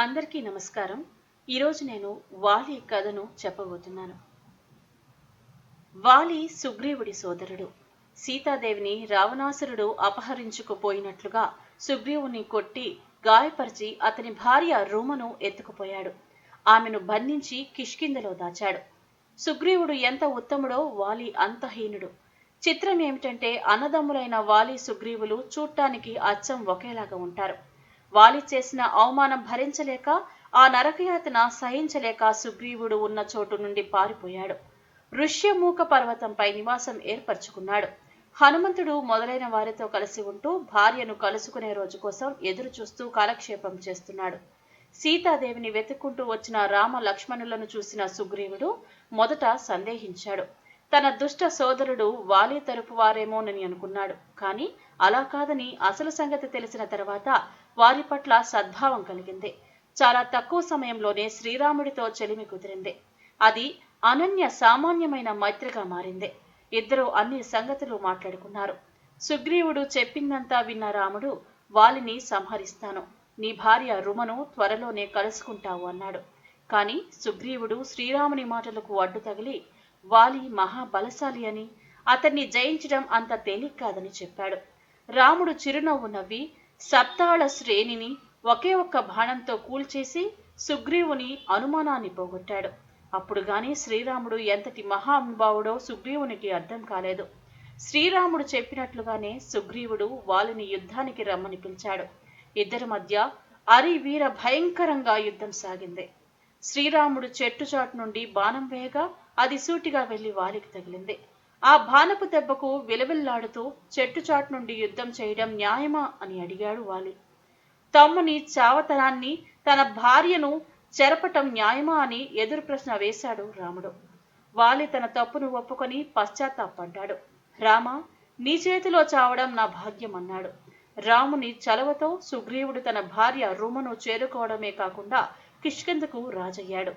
అందరికీ నమస్కారం. ఈరోజు నేను వాలి కథను చెప్పబోతున్నాను. వాలి సుగ్రీవుడి సోదరుడు. సీతాదేవిని రావణాసురుడు అపహరించుకుపోయినట్లుగా సుగ్రీవుని కొట్టి గాయపరిచి అతని భార్య రూమను ఎత్తుకుపోయాడు. ఆమెను బంధించి కిష్కిందలో దాచాడు. సుగ్రీవుడు ఎంత ఉత్తముడో వాలి అంత హీనుడు. చిత్రం ఏమిటంటే అన్నదమ్ములైన వాలి సుగ్రీవులు చూడటానికి అచ్చం ఒకేలాగా ఉంటారు. వాలి చేసిన అవమానం భరించలేక ఆ నరకయాతన సహించలేక సుగ్రీవుడు ఉన్న చోటు నుండి పారిపోయాడు. ఋష్యమూక పర్వతంపై నివాసం ఏర్పరచుకున్నాడు. హనుమంతుడు మొదలైన వారితో కలిసి ఉంటూ భార్యను కలుసుకునే రోజు కోసం ఎదురు చూస్తూ కాలక్షేపం చేస్తున్నాడు. సీతాదేవిని వెతుక్కుంటూ వచ్చిన రామ లక్ష్మణులను చూసిన సుగ్రీవుడు మొదట సందేహించాడు. తన దుష్ట సోదరుడు వాలి తరపు వారేమోనని అనుకున్నాడు. కాని అలా కాదని అసలు సంగతి తెలిసిన తర్వాత వారి పట్ల సద్భావం కలిగింది. చాలా తక్కువ సమయంలోనే శ్రీరాముడితో చెలిమి కుదిరింది. అది అనన్య సామాన్యమైన మైత్రిగా మారింది. ఇద్దరు అన్ని సంగతులు మాట్లాడుకున్నారు. సుగ్రీవుడు చెప్పిందంతా విన్న రాముడు వాలిని సంహరిస్తాను. నీ భార్య రుమను త్వరలోనే కలుసుకుంటావు అన్నాడు. కాని సుగ్రీవుడు శ్రీరాముని మాటలకు అడ్డు తగిలి వాలి మహాబలశాలి అని అతన్ని జయించడం అంత తేలిక కాదని చెప్పాడు. రాముడు చిరునవ్వు నవ్వి సప్తాళ శ్రేణిని ఒకే ఒక్క బాణంతో కూల్చేసి సుగ్రీవుని అనుమానాన్ని పోగొట్టాడు. అప్పుడు గాని శ్రీరాముడు ఎంతటి మహానుభావుడో సుగ్రీవునికి అర్థం కాలేదు. శ్రీరాముడు చెప్పినట్లుగానే సుగ్రీవుడు వాలిని యుద్ధానికి రమ్మని పిలిచాడు. ఇద్దరి మధ్య అరి వీర భయంకరంగా యుద్ధం సాగింది. శ్రీరాముడు చెట్టు చాటు నుండి బాణం వేయగా అది సూటిగా వెళ్ళి వాలికి తగిలింది. ఆ బాణపు దెబ్బకు విలవిల్లాడుతూ చెట్టు చాటు నుండి యుద్ధం చేయడం న్యాయమా అని అడిగాడు వాలి. తమ్ముని చావతనాన్ని తన భార్యను చెరపటం న్యాయమా అని ఎదురు ప్రశ్న వేశాడు రాముడు. వాలి తన తప్పును ఒప్పుకొని పశ్చాత్తాపడ్డాడు రామ నీ చేతిలో చావడం నా భాగ్యం అన్నాడు. రాముని చలవతో సుగ్రీవుడు తన భార్య రుమను చేరుకోవడమే కాకుండా కిష్కిందకు రాజయ్యాడు.